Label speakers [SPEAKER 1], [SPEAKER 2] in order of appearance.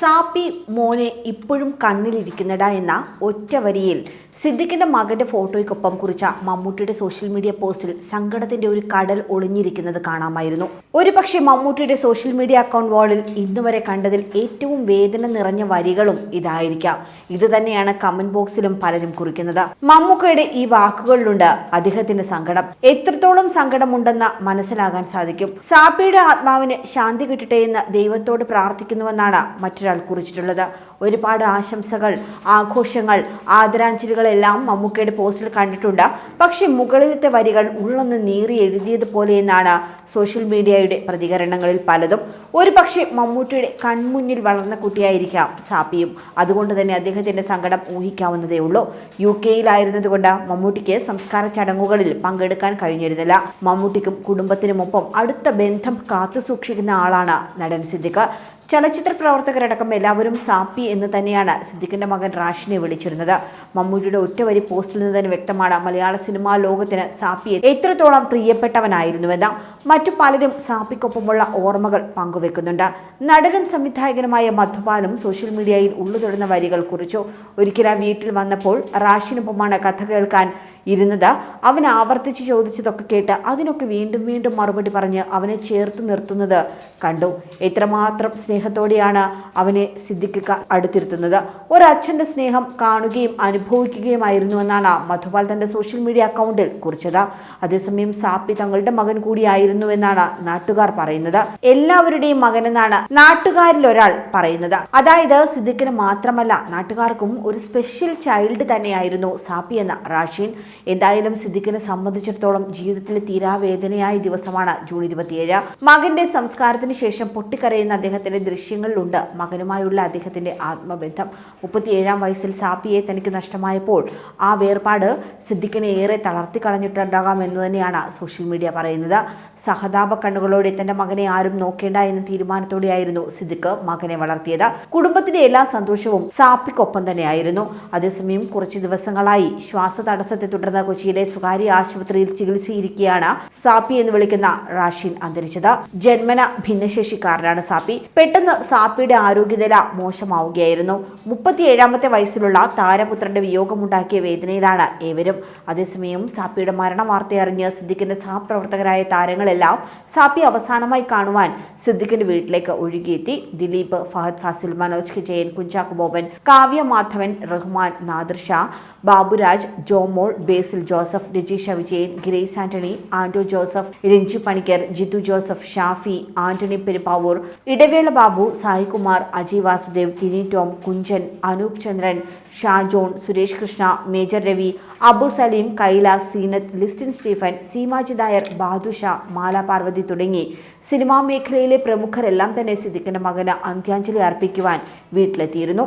[SPEAKER 1] സാപ്പി മോനെ ഇപ്പോഴും കണ്ണിലിരിക്കുന്നടാ എന്ന ഒറ്റ വരിയിൽ സിദ്ദിഖിന്റെ മകന്റെ ഫോട്ടോയ്ക്കൊപ്പം കുറിച്ച മമ്മൂട്ടിയുടെ സോഷ്യൽ മീഡിയ പോസ്റ്റിൽ സങ്കടത്തിന്റെ ഒരു കടൽ ഒളിഞ്ഞിരിക്കുന്നത് കാണാമായിരുന്നു. ഒരു പക്ഷേ മമ്മൂട്ടിയുടെ സോഷ്യൽ മീഡിയ അക്കൗണ്ട് വാളിൽ ഇന്നുവരെ കണ്ടതിൽ ഏറ്റവും വേദന നിറഞ്ഞ വരികളും ഇതായിരിക്കാം. ഇത് തന്നെയാണ് കമന്റ് ബോക്സിലും പലരും കുറിക്കുന്നത്. മമ്മൂക്കയുടെ ഈ വാക്കുകളിലുണ്ട് അദ്ദേഹത്തിന്റെ സങ്കടം. എത്രത്തോളം സങ്കടമുണ്ടെന്ന് മനസ്സിലാകാൻ സാധിക്കും. സാപ്പിയുടെ ആത്മാവിന് ശാന്തി കിട്ടട്ടെ എന്ന് ദൈവത്തോട് പ്രാർത്ഥിക്കുന്നുവെന്നാണ് മറ്റൊരാൾ കുറിച്ചിട്ടുള്ളത്. ഒരുപാട് ആശംസകൾ ആഘോഷങ്ങൾ ആദരാഞ്ജലികളെല്ലാം മമ്മൂക്കയുടെ പോസ്റ്റിൽ കണ്ടിട്ടുണ്ട്. പക്ഷെ മുകളിലത്തെ വരികൾ ഉള്ളൊന്ന് നീറി എഴുതിയത് പോലെയെന്നാണ് സോഷ്യൽ മീഡിയയുടെ പ്രതികരണങ്ങളിൽ പലതും. ഒരു പക്ഷേ മമ്മൂട്ടിയുടെ കൺമുന്നിൽ വളർന്ന കുട്ടിയായിരിക്കാം സാപ്പിയും. അതുകൊണ്ട് തന്നെ അദ്ദേഹത്തിന്റെ സങ്കടം ഊഹിക്കാവുന്നതേ ഉള്ളൂ. യു കെയിലായിരുന്നതുകൊണ്ട് മമ്മൂട്ടിക്ക് സംസ്കാര ചടങ്ങുകളിൽ പങ്കെടുക്കാൻ കഴിഞ്ഞിരുന്നില്ല. മമ്മൂട്ടിക്കും കുടുംബത്തിനുമൊപ്പം അടുത്ത ബന്ധം കാത്തുസൂക്ഷിക്കുന്ന ആളാണ് നടൻ സിദ്ദിഖ്. ചലച്ചിത്ര പ്രവർത്തകരടക്കം എല്ലാവരും സാപ്പി എന്ന് തന്നെയാണ് സിദ്ദിഖിന്റെ മകൻ റാഷിനെ വിളിച്ചിരുന്നത്. മമ്മൂട്ടിയുടെ ഒറ്റവരി പോസ്റ്റിൽ നിന്ന് തന്നെ വ്യക്തമാണ് മലയാള സിനിമാ ലോകത്തിന് സാപ്പി എത്രത്തോളം പ്രിയപ്പെട്ടവനായിരുന്നുവെന്ന്. മറ്റു പലരും സാപ്പിക്കൊപ്പമുള്ള ഓർമ്മകൾ പങ്കുവെക്കുന്നുണ്ട്. നടനും സംവിധായകനുമായ മധുപാലും സോഷ്യൽ മീഡിയയിൽ ഉള്ളുതൊടുന്ന വരികൾ കുറിച്ചു. ഒരിക്കൽ ആ വീട്ടിൽ വന്നപ്പോൾ റാഷിനൊപ്പമാണ് കഥ കേൾക്കാൻ ഇരുന്നത് അവൻ ആവർത്തിച്ച് ചോദിച്ചതൊക്കെ കേട്ട് അതിനൊക്കെ വീണ്ടും വീണ്ടും മറുപടി പറഞ്ഞ് അവനെ ചേർത്ത് നിർത്തുന്നത് കണ്ടു. എത്രമാത്രം സ്നേഹത്തോടെയാണ് അവനെ സിദ്ദിഖ് അടുത്തിരുത്തുന്നത്. ഒരച്ഛന്റെ സ്നേഹം കാണുകയും അനുഭവിക്കുകയുമായിരുന്നുവെന്നാണ് മധുപാൽ തന്റെ സോഷ്യൽ മീഡിയ അക്കൗണ്ടിൽ കുറിച്ചത്. അതേസമയം സാപ്പി തങ്ങളുടെ മകൻ കൂടിയായിരുന്നു എന്നാണ് നാട്ടുകാർ പറയുന്നത്. എല്ലാവരുടെയും മകനെന്നാണ് നാട്ടുകാരിൽ ഒരാൾ പറയുന്നത്. അതായത് സിദ്ദിഖിന് മാത്രമല്ല നാട്ടുകാർക്കും ഒരു സ്പെഷ്യൽ ചൈൽഡ് തന്നെയായിരുന്നു സാപ്പി എന്ന റാഷീൻ. എന്തായാലും സിദ്ദിഖിനെ സംബന്ധിച്ചിടത്തോളം ജീവിതത്തിലെ തീരാവേദനയായ ദിവസമാണ് ജൂൺ ഇരുപത്തിയേഴ്. മകന്റെ സംസ്കാരത്തിന് ശേഷം പൊട്ടിക്കരയുന്ന അദ്ദേഹത്തിന്റെ ദൃശ്യങ്ങളിലുണ്ട് മകനുമായുള്ള അദ്ദേഹത്തിന്റെ ആത്മബന്ധം. മുപ്പത്തിയേഴാം വയസ്സിൽ സാപ്പിയെ തനിക്ക് നഷ്ടമായപ്പോൾ ആ വേർപാട് സിദ്ദിഖിനെ ഏറെ തളർത്തി കളഞ്ഞിട്ടുണ്ടാകാം എന്ന് തന്നെയാണ് സോഷ്യൽ മീഡിയ പറയുന്നത്. സഹതാപ കണ്ണുകളോടെ തന്റെ മകനെ ആരും നോക്കേണ്ട എന്ന തീരുമാനത്തോടെയായിരുന്നു സിദ്ദിഖ് മകനെ വളർത്തിയത്. കുടുംബത്തിന്റെ എല്ലാ സന്തോഷവും സാപ്പിക്കൊപ്പം തന്നെയായിരുന്നു. അതേസമയം കുറച്ച് ദിവസങ്ങളായി ശ്വാസ തടസ്സത്തെ തുടർന്ന് കൊച്ചിയിലെ സ്വകാര്യ ആശുപത്രിയിൽ ചികിത്സയിരിക്കെയാണ് സാപ്പി എന്ന് വിളിക്കുന്ന റാഷിൻ അന്തരിച്ചത്. ജന്മന ഭിന്നശേഷിക്കാരനാണ് സാപ്പി. പെട്ടെന്ന് സാപ്പിയുടെ ആരോഗ്യനില മോശമാവുകയായിരുന്നു. മുപ്പത്തിയേഴാമത്തെ വയസ്സിലുള്ള താരപുത്രന്റെ വിയോഗമുണ്ടാക്കിയ വേദനയിലാണ് ഏവരും. അതേസമയം സാപ്പിയുടെ മരണ വാർത്തയറിഞ്ഞ് സിദ്ദിഖിന്റെ സഹപ്രവർത്തകരായ താരങ്ങളെല്ലാം സാപ്പി അവസാനമായി കാണുവാൻ സിദ്ദിഖിന്റെ വീട്ടിലേക്ക് ഒഴുകിയെത്തി. ദിലീപ് ഫഹദ് ഫാസിൽ മനോജ് കെ ജയൻ കുഞ്ചാക്കോ ബോബൻ കാവ്യ മാധവൻ റഹ്മാൻ നാദിർ ഷാ ബാബുരാജ് ജോമോൾ ബേസിൽ ജോസഫ് രജീഷ വിജയൻ ഗ്രേസ് ആന്റണി ആന്റോ ജോസഫ് രഞ്ജു പണിക്കർ ജിത്തു ജോസഫ് ഷാഫി ആന്റണി പെരുപ്പാവൂർ ഇടവേള ബാബു സായികുമാർ അജയ് വാസുദേവ് ടിനി ടോം കുഞ്ചൻ അനൂപ് ചന്ദ്രൻ ഷാജോൺ സുരേഷ് കൃഷ്ണ മേജർ രവി അബു സലീം കൈലാസ് സീനത്ത് ലിസ്റ്റിൻ സ്റ്റീഫൻ സീമാജി നായർ ബാദുഷ മാല പാർവതി തുടങ്ങി. സിനിമാ മേഖലയിലെ പ്രമുഖരെല്ലാം തന്നെ സിദ്ദിഖിന്റെ മകന് അന്ത്യാഞ്ജലി അർപ്പിക്കുവാൻ വീട്ടിലെത്തിയിരുന്നു.